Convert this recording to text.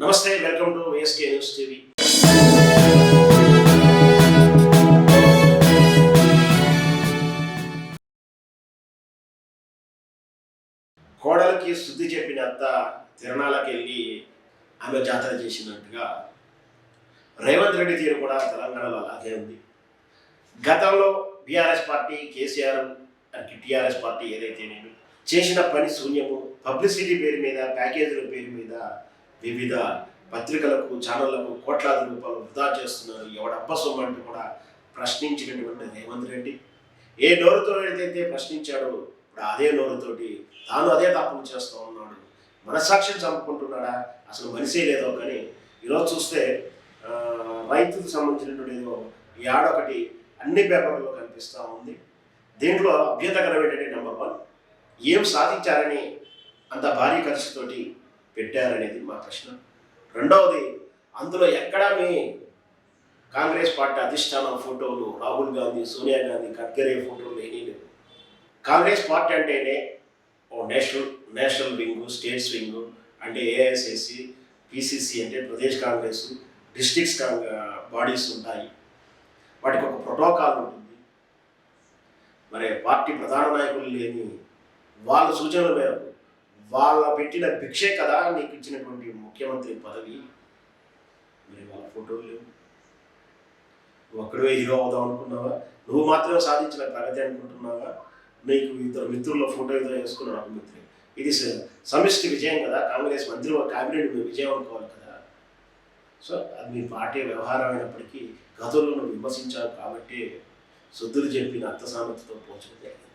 నమస్తే welcome to VSK news TV. కోడలికి శుద్ధి చెప్పిన అత్త తిరణాలకు వెళ్ళి ఆమె జాతర చేసినట్టుగా రేవంత్ రెడ్డి తీరు కూడా తెలంగాణలో అలాగే ఉంది. గతంలో BRS party KCR TRS party ఏదైతే నేను చేసిన పని శూన్యము. పబ్లిసిటీ పేరు మీద ప్యాకేజీల పేరు మీద వివిధ పత్రికలకు ఛానళ్ళకు కోట్లాది రూపాయలు వృధా చేస్తున్నారు. ఎవడబ్బ సొమ్ము అంటూ కూడా ప్రశ్నించినటువంటి రేవంత్ రెడ్డి. ఏ నోరుతో ఏదైతే ప్రశ్నించాడో ఇప్పుడు అదే నోరుతోటి తాను అదే తప్పులు చేస్తూ ఉన్నాడు. మనసాక్షిని చంపుకుంటున్నాడా? అసలు మనిషే లేదో కానీ ఈరోజు చూస్తే రైతుకు రైతులకు సంబంధించినటువంటి ఏదో ఈ ఆడొకటి అన్ని పేపర్లలో కనిపిస్తూ ఉంది. దీంట్లో అభ్యతకరం ఏంటంటే నెంబర్ వన్. ఏం సాధించారని అంత భారీ ఖర్చుతోటి పెట్టారనేది మా ప్రశ్న. రెండవది అందులో ఎక్కడా మీ కాంగ్రెస్ పార్టీ అధిష్టానం ఫోటోలు రాహుల్ గాంధీ సోనియా గాంధీ గడ్కరీ ఫోటోలు ఏమీ లేవు. కాంగ్రెస్ పార్టీ అంటేనే ఓ national national wing states wing అంటే ఏఐసిసి పిసిసి అంటే ప్రదేశ్ కాంగ్రెస్ డిస్ట్రిక్ట్స్ బాడీస్ ఉంటాయి. వాటికి ఒక ప్రోటోకాల్ ఉంటుంది. మరి పార్టీ ప్రధాన నాయకులు లేని వాళ్ళ సూచనల మేరకు వాళ్ళ పెట్టిన భిక్షే కదా నీకు ఇచ్చినటువంటి ముఖ్యమంత్రి పదవి. మరి వాళ్ళ ఫోటోలు లేవు. నువ్వు ఒక్కడే హీరో అవుదాం అనుకున్నావా? నువ్వు మాత్రమే సాధించిన ప్రగతి అనుకుంటున్నావా? నీకు ఇద్దరు మిత్రుల ఫోటో ఏదో వేసుకున్నాడు ఒక మిత్రుడు ఇది సమిష్టి విజయం కదా. కాంగ్రెస్ మంత్రి క్యాబినెట్ విజయం అనుకోవాలి కదా. సో అది మీ పార్టీ వ్యవహారం అయినప్పటికీ గతంలో నువ్వు విమర్శించావు కాబట్టి శుద్ధులు చెప్పిన అర్థ సామెతతో పోల్చడం జరిగింది.